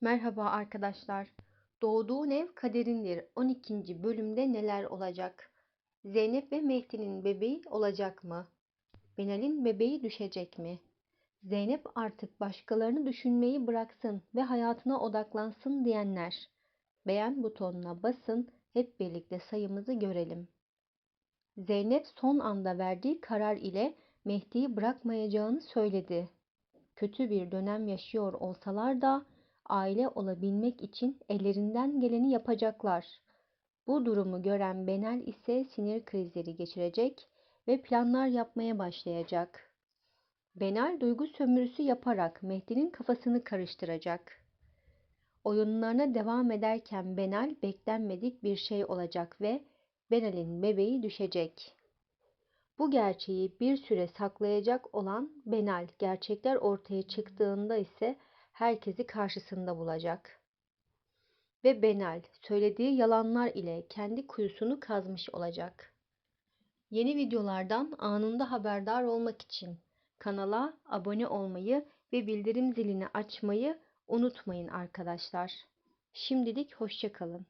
Merhaba arkadaşlar. Doğduğun ev kaderindir. 12. bölümde neler olacak? Zeynep ve Mehdi'nin bebeği olacak mı? Benal'in bebeği düşecek mi? Zeynep artık başkalarını düşünmeyi bıraksın ve hayatına odaklansın diyenler. Beğen butonuna basın, hep birlikte sayımızı görelim. Zeynep son anda verdiği karar ile Mehdi'yi bırakmayacağını söyledi. Kötü bir dönem yaşıyor olsalar da aile olabilmek için ellerinden geleni yapacaklar. Bu durumu gören Benel ise sinir krizleri geçirecek ve planlar yapmaya başlayacak. Benel duygu sömürüsü yaparak Mehdi'nin kafasını karıştıracak. Oyunlarına devam ederken Benel beklenmedik bir şey olacak ve Benel'in bebeği düşecek. Bu gerçeği bir süre saklayacak olan Benal gerçekler ortaya çıktığında ise herkesi karşısında bulacak. Ve Benal söylediği yalanlar ile kendi kuyusunu kazmış olacak. Yeni videolardan anında haberdar olmak için kanala abone olmayı ve bildirim zilini açmayı unutmayın arkadaşlar. Şimdilik hoşçakalın.